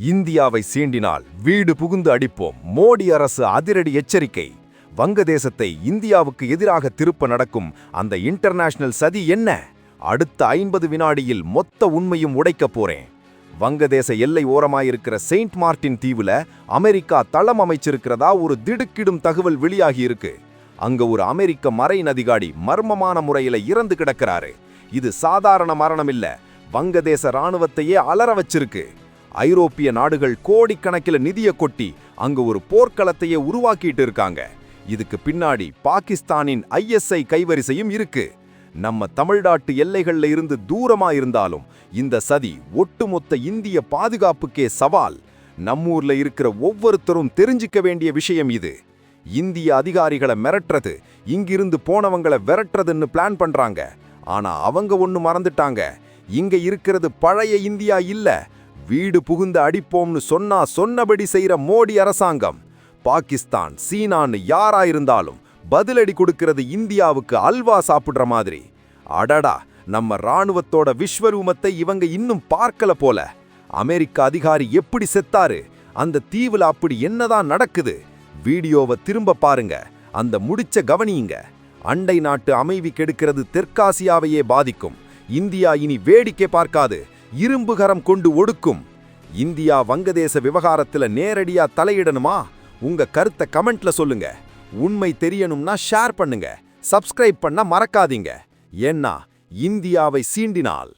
இந்தியாவை சீண்டினால் வீடு புகுந்து அடிப்போம். மோடி அரசு அதிரடி எச்சரிக்கை. வங்கதேசத்தை இந்தியாவுக்கு எதிராக திருப்ப நடக்கும் அந்த இன்டர்நேஷனல் சதி என்ன? அடுத்த ஐம்பது வினாடியில் மொத்த உண்மையும் உடைக்கப் போறேன். வங்கதேச எல்லை ஓரமாயிருக்கிற செயின்ட் மார்ட்டின் தீவுல அமெரிக்கா தளம் அமைச்சிருக்கிறதா ஒரு திடுக்கிடும் தகவல் வெளியாகி இருக்கு. அங்க ஒரு அமெரிக்க மரைன் அதிகாரி மர்மமான முறையில இறந்து கிடக்கிறாரு. இது சாதாரண மரணம் இல்ல. வங்கதேச ராணுவத்தையே அலற வச்சிருக்கு. ஐரோப்பிய நாடுகள் கோடிக்கணக்கில் நிதியை கொட்டி அங்கு ஒரு போர்க்களத்தையே உருவாக்கிட்டு இருக்காங்க. இதுக்கு பின்னாடி பாகிஸ்தானின் ஐஎஸ்ஐ கைவரிசையும் இருக்கு. நம்ம தமிழ்நாட்டு எல்லைகளில் இருந்து தூரமா இருந்தாலும் இந்த சதி ஒட்டுமொத்த இந்திய பாதுகாப்புக்கே சவால். நம்மூர்ல இருக்கிற ஒவ்வொருத்தரும் தெரிஞ்சுக்க வேண்டிய விஷயம் இது. இந்திய அதிகாரிகளை மிரட்டுறது இங்கிருந்து போனவங்களை விரட்டுறதுன்னு பிளான் பண்றாங்க. ஆனா அவங்க ஒன்று மறந்துட்டாங்க. இங்க இருக்கிறது பழைய இந்தியா இல்லை வீடு புகுந்து அடிப்போம்னு சொன்னா சொன்னபடி செய்யற மோடி அரசாங்கம். பாகிஸ்தான் சீனான்னு யாரா இருந்தாலும் பதிலடி கொடுக்கிறது இந்தியாவுக்கு அல்வா சாப்பிடுற மாதிரி. அடடா நம்ம ராணுவத்தோட விஸ்வரூபத்தை இவங்க இன்னும் பார்க்கல போல. அமெரிக்க அதிகாரி எப்படி செத்தாரு? அந்த தீவுல அப்படி என்னதான் நடக்குது? வீடியோவை திரும்ப பாருங்க. அந்த முடிச்ச கவனியுங்க. அண்டை நாட்டு அமைதி கெடுக்கிறது தெற்காசியாவையே பாதிக்கும். இந்தியா இனி வேடிக்கை பார்க்காது. இரும்புகரம் கொண்டு ஒடுக்கும். இந்தியா வங்கதேச விவகாரத்துல நேரடியா தலையிடணுமா? உங்க கருத்தை கமெண்ட்ல சொல்லுங்க. உண்மை தெரியணும்னா ஷேர் பண்ணுங்க. சப்ஸ்கிரைப் பண்ண மறக்காதீங்க. ஏன்னா இந்தியாவை சீண்டினால்.